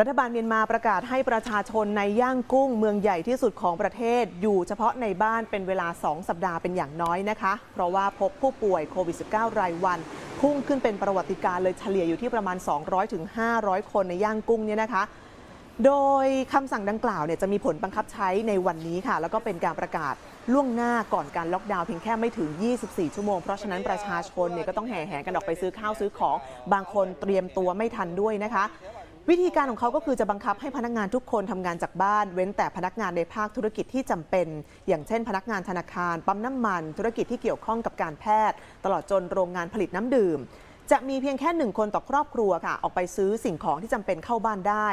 รัฐบาลเมียนมาประกาศให้ประชาชนในย่างกุ้งเมืองใหญ่ที่สุดของประเทศ อยู่เฉพาะในบ้านเป็นเวลา 2 สัปดาห์เป็นอย่างน้อยนะคะ เพราะว่าพบผู้ป่วยโควิด -19 รายวัน พุ่งขึ้นเป็นประวัติการ์เลยเฉลี่ยอยู่ที่ประมาณ 200-500ถึงคนในย่างกุ้งเนี่ยนะคะ โดยคำสั่งดังกล่าวเนี่ยจะมีผลบังคับใช้ในวันนี้ค่ะ แล้วก็เป็นการประกาศล่วงหน้าก่อนการล็อกดาวน์เพียงแค่ไม่ถึง 24 ชั่วโมง เพราะฉะนั้นประชาชนเนี่ยก็ต้องแห่แหนกันออกไปซื้อข้าวซื้อของ บางคนเตรียมตัวไม่ทันด้วยนะคะ วิธีการของเขาก็คือจะบังคับให้พนักงานทุกคนทำงานจากบ้าน เว้นแต่พนักงานในภาคธุรกิจที่จำเป็น อย่างเช่น พนักงานธนาคาร ปั๊มน้ำมัน ธุรกิจที่เกี่ยวข้องกับการแพทย์ ตลอดจนโรงงานผลิตน้ำดื่ม จะมีเพียงแค่หนึ่งคนต่อครอบครัวค่ะ ออกไปซื้อสิ่งของที่จำเป็นเข้าบ้านได้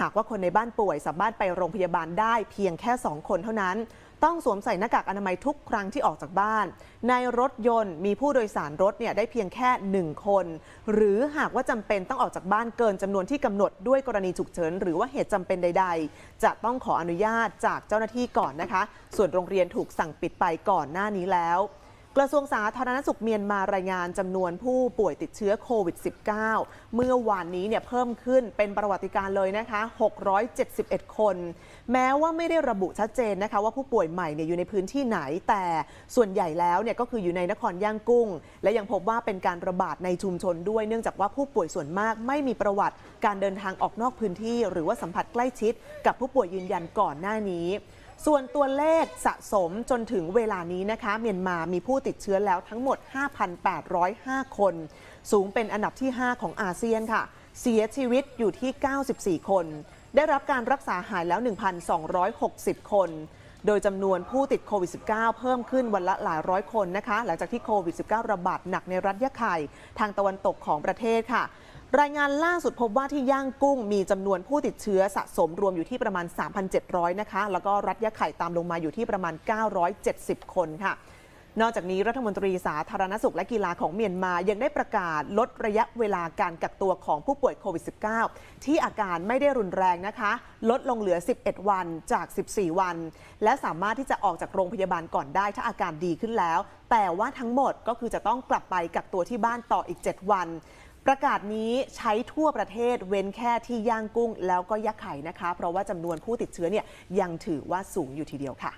หากว่าคนในบ้านป่วยสามารถไปโรงพยาบาลได้เพียงแค่ 2 คนเท่านั้น ต้องสวมใส่หน้ากากอนามัยทุกครั้งที่ออกจากบ้าน ในรถยนต์มีผู้โดยสารรถเนี่ยได้เพียงแค่ 1 คน หรือหากว่าจำเป็นต้องออกจากบ้านเกินจำนวนที่กำหนดด้วยกรณีฉุกเฉิน หรือว่าเหตุจำเป็นใด ๆ จะต้องขออนุญาตจากเจ้าหน้าที่ก่อนนะคะ ส่วนโรงเรียนถูกสั่งปิดไปก่อนหน้านี้แล้ว กระทรวงสาธารณสุขเมียนมารายงานจำนวนผู้ป่วยติดเชื้อโควิด -19 เมื่อวานนี้เนี่ยเพิ่มขึ้นเป็นประวัติการเลยนะคะ 671 คน แม้ว่าไม่ได้ระบุชัดเจนนะคะว่าผู้ป่วยใหม่เนี่ยอยู่ในพื้นที่ไหน แต่ส่วนใหญ่แล้วเนี่ยก็คืออยู่ในนครย่างกุ้ง และยังพบว่าเป็นการระบาดในชุมชนด้วย เนื่องจากว่าผู้ป่วยส่วนมากไม่มีประวัติการเดินทางออกนอกพื้นที่ หรือว่าสัมผัสใกล้ชิด กับผู้ป่วยยืนยันก่อนหน้านี้ ส่วนตัวเลขสะสมจนถึงเวลานี้นะคะ เมียนมามีผู้ติดเชื้อแล้วทั้งหมด 5,805 คน สูงเป็นอันดับที่ 5 ของอาเซียนค่ะ เสียชีวิตอยู่ที่ 94 คน ได้รับการรักษาหายแล้ว 1,260 คน โดยจำนวนผู้ติดโควิด -19 เพิ่มขึ้นวันละหลายร้อยคนนะคะ หลังจากที่โควิด -19 ระบาดหนักในรัฐยะไข่ทางตะวันตกของประเทศค่ะ รายงานล่าสุดพบว่าที่ย่างกุ้งมีจำนวนผู้ติดเชื้อสะสมรวมอยู่ที่ประมาณ 3,700 นะคะ แล้วก็รัฐยะไข่ตามลงมาอยู่ที่ประมาณ 970 คนค่ะ นอกจากนี้รัฐมนตรีสาธารณสุขและกีฬาของเมียนมายังได้ประกาศลดระยะเวลาการกักตัวของผู้ป่วยโควิด -19 ที่อาการไม่ได้รุนแรงนะคะ ลดลงเหลือ 11 วันจาก 14 วัน และสามารถที่จะออกจากโรงพยาบาลก่อนได้ถ้าอาการดีขึ้นแล้ว แต่ว่าทั้งหมดก็คือจะต้องกลับไปกักตัวที่บ้านต่ออีก 7 วัน ประกาศนี้ใช้ทั่วประเทศเว้นแค่ที่ย่างกุ้งแล้วก็ยักไข่นะคะ เพราะว่าจำนวนผู้ติดเชื้อเนี่ยยังถือว่าสูงอยู่ทีเดียวค่ะ